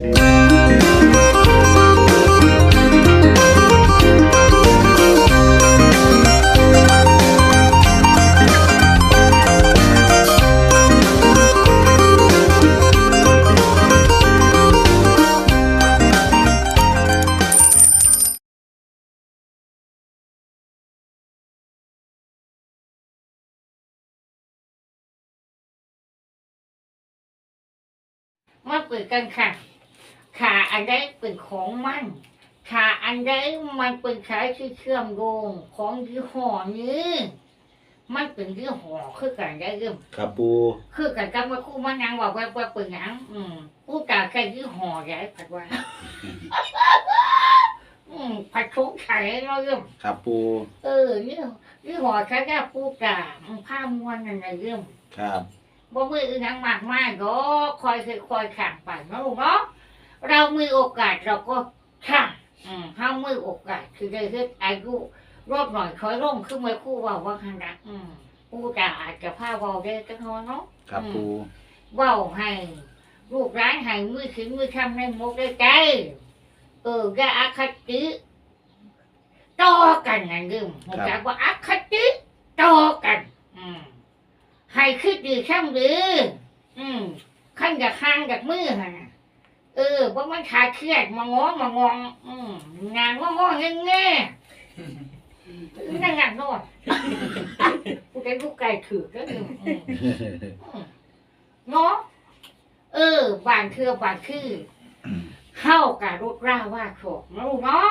มาเปิดกันค่ะ ขาอันใดเป็นของมันขาอันใดมันเป็นขายที่เชื่อมโยงของยี่ห้อนี้ มันเป็นยี่ห้อคือกันได้เรื่องครับปูคือกันกับว่าคู่มันยังบอกว่าว่าเป็นหยังอืมผู้กาแค่ยี่ห้อใหญ่ผัดว่าอืมผัดทุกไข่เราเรื่องครับปูเออนี่ยี่ห้อแค่แค่ผู้กาอืมผ้ามวนอะไรเรื่องครับบ่มืออื่นทั้งมากมายก็คอยคือคอยขังไปเนาะลูกเนาะ เรามีโอกาสเราก็ขังอืมถ้ามือโอกาสคือได้เฮ็ดอายุรอบหน่อยคอยร่มขึ้นมาคู่เว่าว่าขนาดอืมผู้กาอาจจะพาเว้าได้จังน้อยเนาะครับปูเว้าให้ลูกร้านให้มือถึงมือทำในมุกได้ใจ เอออย่าอาคติต่อกันนั่นเองผมจะว่าอาคติต่อกัน อืมให้คือดีช่างดีอืมขั้นจากข้างจากมือฮะนะ เออว่ามันขาเครียดมางอมางองอืมงานงองอแง่แง่นั่งงานนอนกูได้ลูกไก่ถือก็หนึ่งอือเนาะเออบานเคือบานคือ เข้ากับรถร่าว่าโฉกนะลูกเนาะ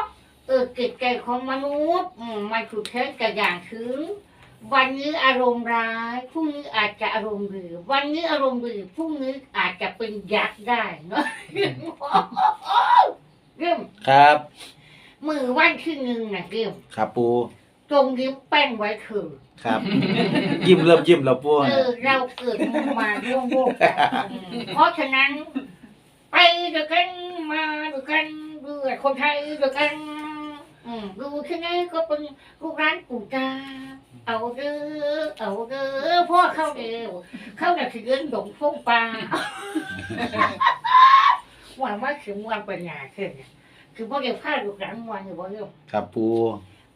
เออเกิจใจของมนุษย์ อืมมันถูกเทสกับอย่างถึง วันนี้อารมณ์ร้ายพรุ่งนี้อาจจะอารมณ์ดีวันนี้อารมณ์ดีพรุ่งนี้อาจจะเป็นยักษ์ได้เนาะเรื่องครับ มือวันที่หนึ่งนะเรื่องครับปูจงยิ้มแป้งไว้เถอะครับ ยิ้มเริ่มยิ้มแล้วปูเออเราเกิดมาร่วมโลกกันอืมเพราะฉะนั้น ไปด้วยกันมาด้วยกันด้วยคนไทยด้วยกัน อืมดูที่ไหนก็เป็นลูกร้านปู่ตา เอาเด้อเอาเด้อพ่อเข้าเร็วเข้าแต่ถึงเรื่องดงฟงปลาหวังว่าถึงวันปัญญาขึ้นเนี่ยคือพ่อเดี๋ยวพลาดลูกร้านวันอยู่บ่เรื่องครับปู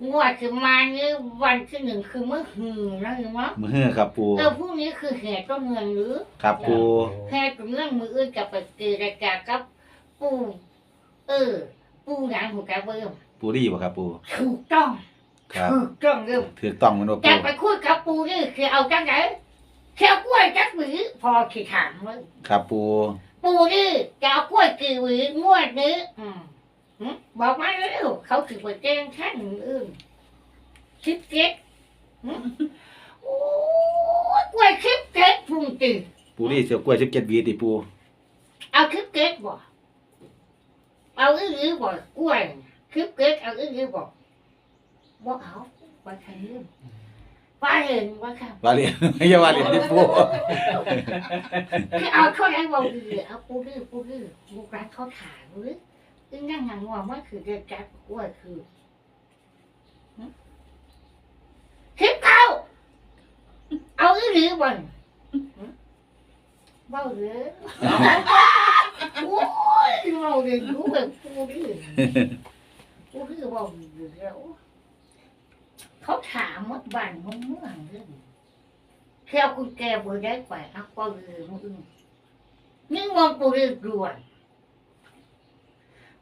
งวดคือมาเนี่ยวันที่หนึ่งคือเมื่อหืนนะเห็นไหมมือฮื้อครับปูเออพรุ่งนี้คือแห่ต้นเงินหรือครับปูแห่ต้นเงินมืออื่นกับไปเจรจากับปู่เออ ปู่หยังหัวกระเบิ่มปูรีบ่ครับปูถูกต้อง ครับถูกต้องเริ่มถือต้องมันว่าจะปูไปคุยกับปู่นี่คือเอาจังไหนแค่กล้วยจักหวีพอขีถามเลยครับปูปู่นี่จะเอากล้วยกี่หวีงวดนี้อืมหึบอกมาแล้วเขาถือไปแจ้งท่านอื่นคิดเก็ตหึโอ้ยกล้วยคิดเก็ตพุ่งตีปูรีเสียวกล้วย17วีติปูเอาคิดเก็ตบ่ เอาอื้อๆบ่กล้วยคิดเก็ตเอาอื้อๆบ่ บ่เอาว่าใครเรื่องว่าเห็นว่าค่ะว่าเรียนอย่าว่าเรียนดิปูคือเอาเท่าไหร่บ่ดีเอาปูดื้อปูดื้อลูกร้านเขาถามหรืออึ้งนั่งงานว่าว่าคือเด็กจัดกล้วยคือหึคิดเขาเอาอื้อๆบ่นหึเบ้าหรือโอ้ยเราเรียนรู้แบบปูดื้อปูดื้อบอกอยู่แล้ว เขาถามมดบ้านมดเมืองเรื่องแค่คุณแกเบอร์ได้ไปเอาปอลือมึงนี่มองปูดื้อด่วน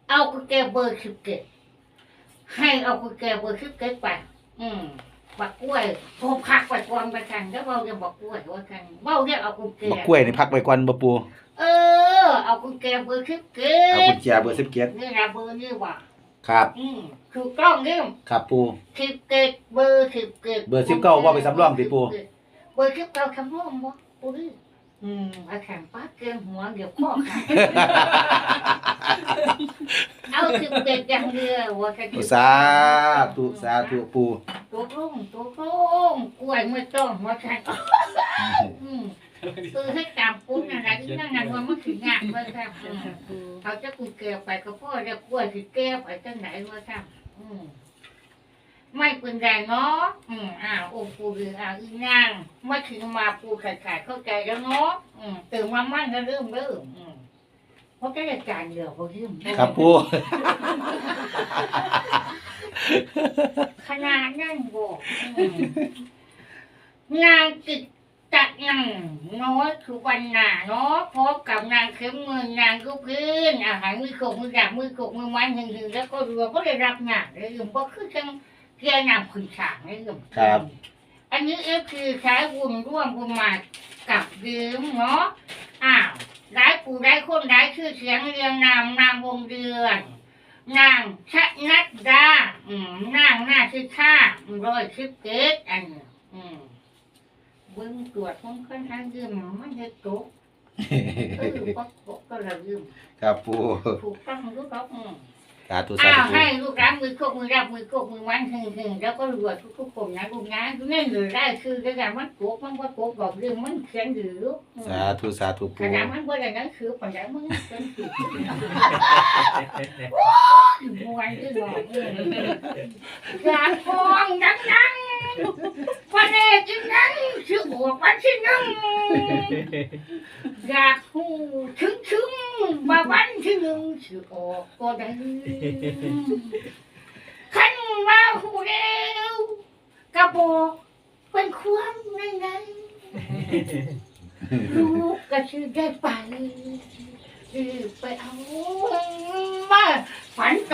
เอาคุณแกเบอร์สิบเจ็ดให้เอาคุณแกเบอร์สิบเจ็ดไป อืมบักกล้วยผมพักไปก่อนไปกันแล้วเราจะบอกกล้วยว่ากันเบ้าเนี่ยเอาคุณแกบักกล้วยนี่พักไว้ก่อนบ่ปูเออ เอากุญแจเบอร์สิบเกเอาตกุญแจเบอร์17นี่นะเบอร์นี่ว่ะ ครับ อืมถูกต้องนี่ครับปู สิบเกตเบอร์สิบเกตเบอร์19ว่าไปสำรองสิปู่ เบอร์สิบเก้าสำรองบ่ปูดิอืมอาแข่งป้าเกลียงหัวเดี๋ยวข้อขาดเอาสิบเกตอย่างเดียวว่าจะสาธุสาธุปู ตัวรุ่งตัวรุ่งกล้วยไม่ต้องว่าแข่งอืม คือให้ตามปุ้นะไรที่นั่งนั่งว่ามันถึงงานเลยครับเขาจะกูแก้ไปก็พ่อจะกล้วยคือแก้ไปจังไหนวะครับอืมไม่เป็นไรเนาะอืมอ้าโอ้ปูหรืออ้าอีนางมาถึงมาปูขาดขาดเข้าใจแล้วเนาะอืมตื่นมามั่นแล้วเริ่มเริ่มอืมเพราะแค่การเดียวเขายืมครับปูขนาดนั่นบอกอืมนางกิจ จะนังน้อยคือวันหนาเนาะพบกับนางเข้มมือนางก็พื้นอาหารมือโขกมือดาบมือโขกมือไม้หึงหึงแล้วก็รัวก็ได้รับงานเลยยืมก็คือจังเกียร์นำขุนฉางเลยยืมครับ อันนี้เอฟคือใช้บุญร่วมบุญมากับยืมเนาะอ้าวได้ปูได้คนได้ชื่อเสียงเรียงนามนามวงเดือนนางชะนัดดานางหน้าชื่อข้าร้อยสิบเกตอันนี้ เบิ้งตรวจของคนทางยืมมันเฮ็ดตกเออปกปกก็ระยืมครับปูถูกต้องรู้ครับอืมสาธุสาอ้าวธุปูให้ลูกรับมือโคกมือรับมือโคกมือวันหึงหึงแล้วก็รวจทุกทุกๆคนนะลูกนะเงี้ยหรือได้คือก็อย่างมันโกกมันว่าโกกบอกเรื่องมันเขียนหรือสาธุสาธุขปูนาดมันว่าอย่างนั้นคือปัญญามันเป็นคือมวนที่บอกเอออยากฟองดังดังๆวันนี้จึงนั้น ชื่อหัววันที่หนึ่งอยากหูถึงถึงๆมาวันที่หนึ่งชื่อออกก็ได้ขันว่าหูเร็วกระบอกเป็นความในในลูกก็ชื่อได้ไปเออไปเอามาฝันโต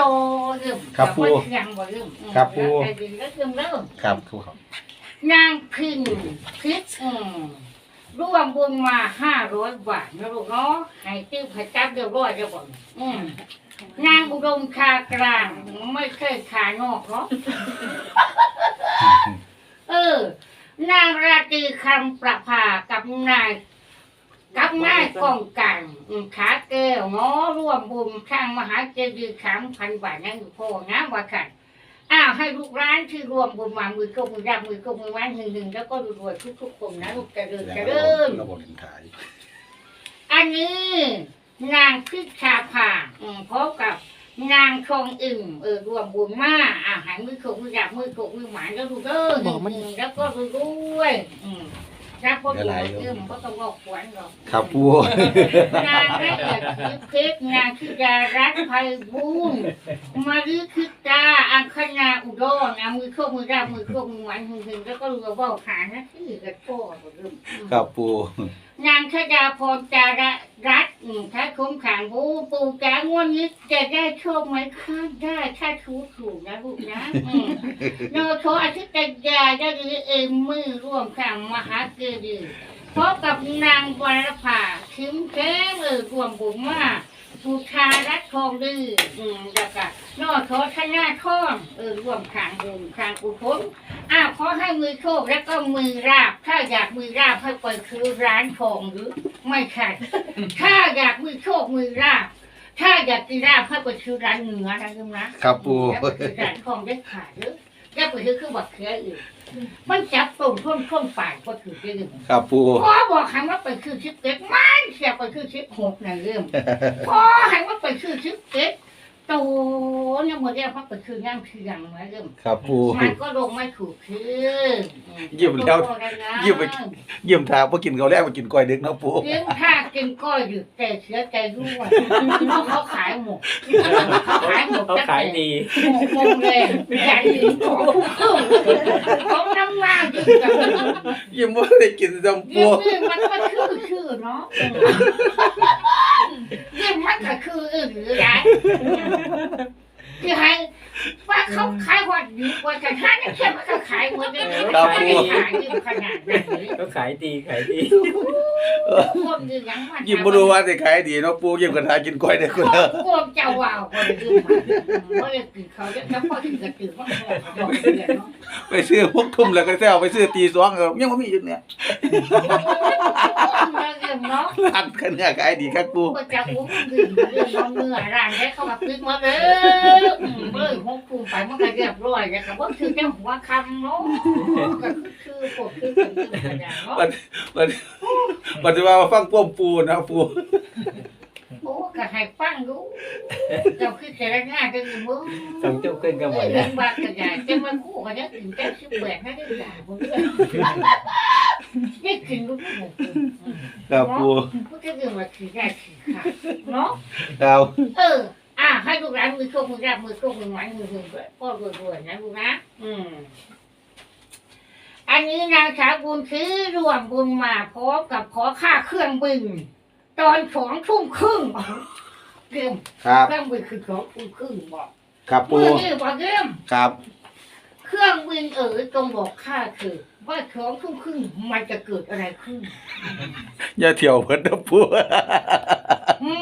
เริ่มครับปูแต่ว่ายังบ่เริ่มอืมครับปูแล้วแต่ดีแล้วเริ่มเริ่ม ครับปูครับ นางพินพิษอืมร่วมบุญมาห้าร้อยบาทนะลูกเนาะให้ติ้วพระจับเรียบร้อยเรียบร้อยอืมนางอุดมคากลาง ไม่เคยขานอกเนาะเออ นางราตรีคำประภากับนายกับนายกองกันอืมขาแก้วเนาะร่วมบุญสร้างมหาเจดีย์ขามพันบาทนั่นอยู่โพนะว่ากัน อ้าวให้ลูกร้านที่รวมบุญมามือก็มือรับมือก็มือวันหนึ่งหนึ่งแล้วก็รวยๆทุกๆคนนะลูกเจริญเจริญระบบเห็นขายอันนี้ นางพิชาภาอืมพบกับนางทองอึ่งเออรวมบุญมาอาหารมือขกมือรับมือขกมือหมานแล้วลูกเด้อหนึ่งหนึ่งแล้วก็รวยๆอืม รับพอดีเอิ่มก็ต้องบอกขวัญหรอกครับปูงานละเอียดยิบเพชรงานคือดารัตน์ไพบูลย์มาลือคือตาอังคณาอุดรนะมือโคกมือราบมือโคกมือหวานหึงหึงแล้วก็เรือเว่าขานะที่กระโต้เริ่ม ครับปู นางชดาพรจาระรัตน์อืมถ้าคุ้มขางบูปูกางวดนี้จะได้โชคไหมคะได้ถ้าถูกถูกนะลูกนะอืมโนโทอาทิตยาได้หรือเอ็มมือร่วมข้างมหาเกดีย์พบกับนางวรภาชิมแก้มเออรวมบุญมา บูชารัดทองดื้ออืมแล้วก็นอโทชนะท่องเออรวมขางบุญขางกุศลอ้าวขอให้มือโชคแล้วก็มือราบ ถ้าอยากมือราบให้ไปคือร้านทองหรือ ไม่ใช่ถ้าอยากมือโชคมือราบ ถ้าอยากกินราบให้ไปคือร้านเหนือนะคุณนะครับปู แล้วไปคือร้านทองได้ขาดหรือแล้วไปคือคือบักเขืออื่น มันจับตรงท่นท่นฝ่ายก็ถือได้เลยครับปูพ่อบอกหันว่าไปคือชิปเก็ตมันเสียไปคือชิปหกในเรื่องพ่อหันว่าไปคือชิปเก็ต โตเนี่ยหมดแล้วพักไปคือย่างเทียงมาเรื่องครับปู มันก็ลงไม่ถูกคือเยี่ยมแล้วเยี่ยมไป เยี่ยมทางพอกินเขาวแรกมากินก้อยดึกเนาะปู เลี้ยงข้ากินก้อยอยู่แต่เสียใจด้วยเพราะเขาขายหมดเขาขายหมดเขาขายดี หมกโมงเลยใหญ่ถึงของครึ่งของน้ำหน้าดีกันยิ้มว่าได้กินจำเรีปูยกชื่อมันก็ชื่อชื่อเนาะเรียก มันก็คืออื่นหรือไรคือให้ว่าเขาขายวันดีกว่ากันห้าเนี่ยแค่ว่าเขาขายวันเดียวเขาไม่ได้ขายดีขนาดนั้นเลยเขาขายดีขายดีคนดียังมันยิ้มบ่รู้ว่าสิขายดีเนาะปูยิ้มกันทากินก้อยได้คุณเด้อพวกเจ้าว่าวคนดีมันว่าจะกินเขาจะพอถึงกระตือว่าเขาบอกเนาะไปซื้อพวกทุ่มแล้วก็แซวไปซื้อตีสองก็ยังบ่มีอยู่เนี่ย เนาะร้านกันเนี่ยขายดีครับปูก็จะอุ้มดื่มเรื่องน้องเนื้อร้านได้เข้ามาพลิกมาเลยเบิ่งหกปุ่มไปมันก็เรียบร้อยแล้วก็บ่คือจังหัวคำเนาะก็คือปวดคือเป็นธรรมดาเนาะปัจจุบันมาฟังป้อมปูนะปูโอ้ก็ ให้ฟังดูเจ้าคือเจรจาจังมึงสองจุกขึ้นก็หมดเรื่แล้อวงบาดกระจายจังมันคู่กันเนี่ยถึงจังสิบแปดนะได้ด่าบ่ได้กินลูกหมูอืมครับปูพูดจะเรื่องว่าคือได้คือค่ะเนาะ ครับเออ อะให้ลูกหลานมือโชคมือรับมือโชคมือหวานมือหึงด้วยพ่อรวยๆนะลูกนะอืม อันนี้นางสาวบุญซื้อรวมบุญมาพร้อมกับขอค่าเครื่องบินตอนสองทุ่มครึ่ง เกมครับเครื่องบินคือสองทุ่มครึ่งบอกครับปูเมื่อนี้บอกเกมครับเครื่องบินเอ๋ยจงบอกข้าคือว่าสองทุ่มครึ่งมันจะเกิดอะไรขึ้น อย่าเที่ยวเพิ่นนะปู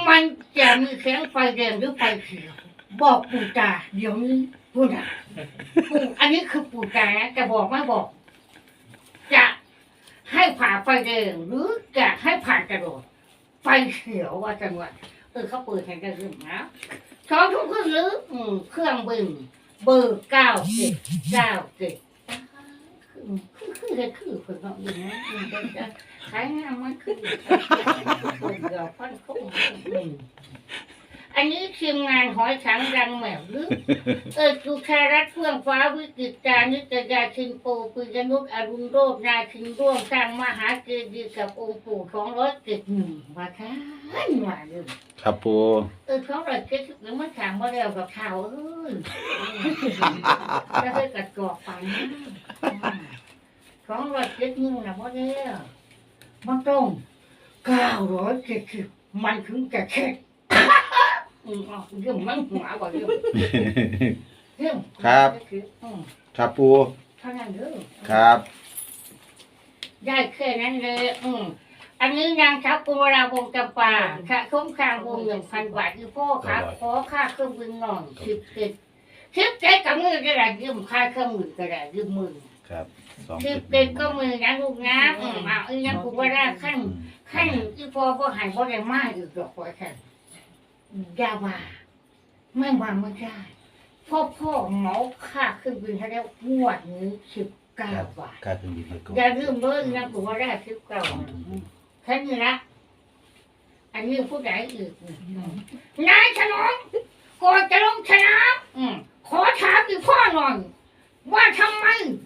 มันจะมีแสงไฟแดงหรือไฟเขียวบอกปู่ตาเดี๋ยวนี้พูดนะปู่อันนี้คือปู่ตานะจะบอกไม่บอก จะให้ผ่าไฟแดงหรือจะให้ผ่านกระโดดไฟเขียวว่าจังหวะ เออเขาเปิดให้ได้เรื่องนะสองทุ่มครึ่งหรืออืมเครื่องบึงเบอร์เก้าเจ็ดเก้าเจ็ดคือคือคือคือคนน้องอยู่นะอืมเดี๋ยวจะขายงานมันคือคนเดียวพันคง อืมอันนี้ทีมงานหอยสังรังแหมวหรือ เออจุชารัตน์เฟื่องฟ้าวิจิตรานิตยาชินโปปุยนุษอรุณโรจน์นาชินร่วมสร้างมหาเจดีย์กับองค์ปู่สองร้อยเจ็ดหนึ่งมาท่านมาเลยครับปูเออสองร้อยเจ็ดสิบหนึ่งมันถามว่าแล้วกับข่าวเอ้ยจะให้กัดกรอกฝันสองร้อยเจ็ดหนึ่งนะว่าแล้วมันตรงเก้าร้อยเจ็ดสิบมันถึงจะเช็ด อืมอ๋อเรื่องมันหัวกว่าเรื่องเรื่องครับ อืมครับปูเท่านั้นเด้อครับ ได้แค่นั้นเลยอืมอันนี้นางสาวกุมราวงศ์จำปาค่าคุ้มครางวงหนึ่งพันบาทคือพ่อครับขอค่าเครื่องบินหน่อยสิบเจ็ดสิบเจ็ดกับมือก็ได้ยืมค่าเครื่องบินก็ได้ยืมมือครับสองสิเจ็บดเจ็ดก็มือนะลูกนะอืมเอาอีนั้นกูว่าได้ขั้นขั้นที่พ่อพ่อหายพ่อได้มากอีกดอกว่าขั้น อยาว่าไม่มาไม่ได้พ่อพ่อเหมาค่าเครื่องบินให้แล้วงวดนี้สิบเก้าบาทค่าเครื่องบินเพิ่นก็อย่าลืมเบอร์นะผมว่าได้คลิปเก่าแค่นี้นะอันนี้ผู้ใหญ่อีกนายฉลองก่อนจะลงสนามอืมขอถามอีกพ่อหน่อยว่าทำไม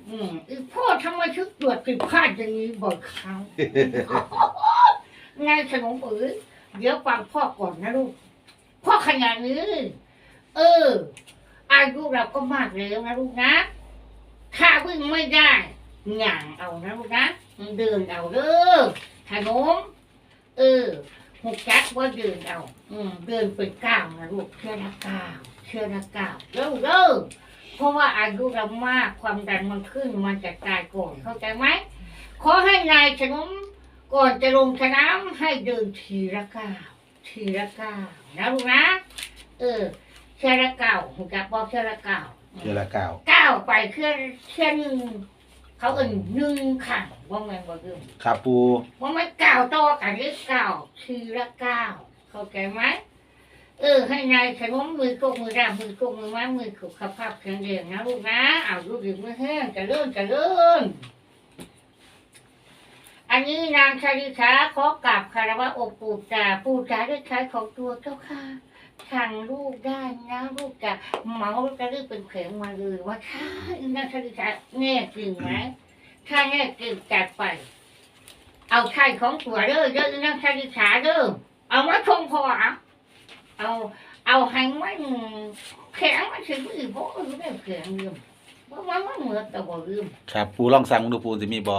อืมอีกพ่อทำไมถึงตรวจผิดพลาดอย่างนี้บ่อยครั้งนายฉลองเอ๋ยเดี๋ยวฟังพ่อก่อนนะลูก พ่อขนาดนี้เออ อายุเราก็มากแล้วนะลูกนะถ้าวิ่งไม่ได้หย่างเอานะลูกนะเดินเอาเด้อขนมเออหุกจักว่าเดินเอา อืมเดินเป็นก้าวนะลูกเชื่อละก้าวเชื่อละก้าวเร็วเร็วเพราะว่าอายุเรามากความดันมันขึ้นมันจะตายก่อนเข้าใจไหมขอให้นายขนมก่อนจะลงสนามให้เดินทีละก้าว ทีละก้าวนะลูกนะ เออเชื่อละก้าวหุกจักบอกเชื่อละก้าวเทื่อละเก้าก้าวไปเคลื่อนเคลื่อนหนึ่งเขาเอินหนึ่งขังว่าแม่นบ่เรื่องครับปูว่ามันก้าวต่อกันหรือก้าวทีละก้าวเข้าใจไหมเออให้นายขนมมือกกมือดามือกกมือไม้มือสุขภาพแข็งแรงนะลูกนะเอาลูกดีมือแห้งจะเลื่อนจะเลื่อน อันนี้นางชาลิชาขอกราบคารวะองค์ปู่ตาปู่าได้ใช้ของตัวเจ้าค่ะสั่งลูกได้นะลูกจะเมาจะรีบเป็นเขงมาเลยว่าใช่นะชลิตาแน่จริงไหมถ้าแน่จริงจัดไป เอาไข่ของตัวเด้อเด้อนะชลิตาเด้อเอามาชมพอเอาเอาให้มันแข็งมันถึงมือเพราะเออไม่แข็งลืมเพราะมันมันเหมือนแต่บ่ลืมครับปูลองสั่งดูปูสิมีบ่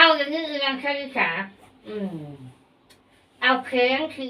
เอาอย่างนี้นางชลิสาอืม เอาเพลงคือ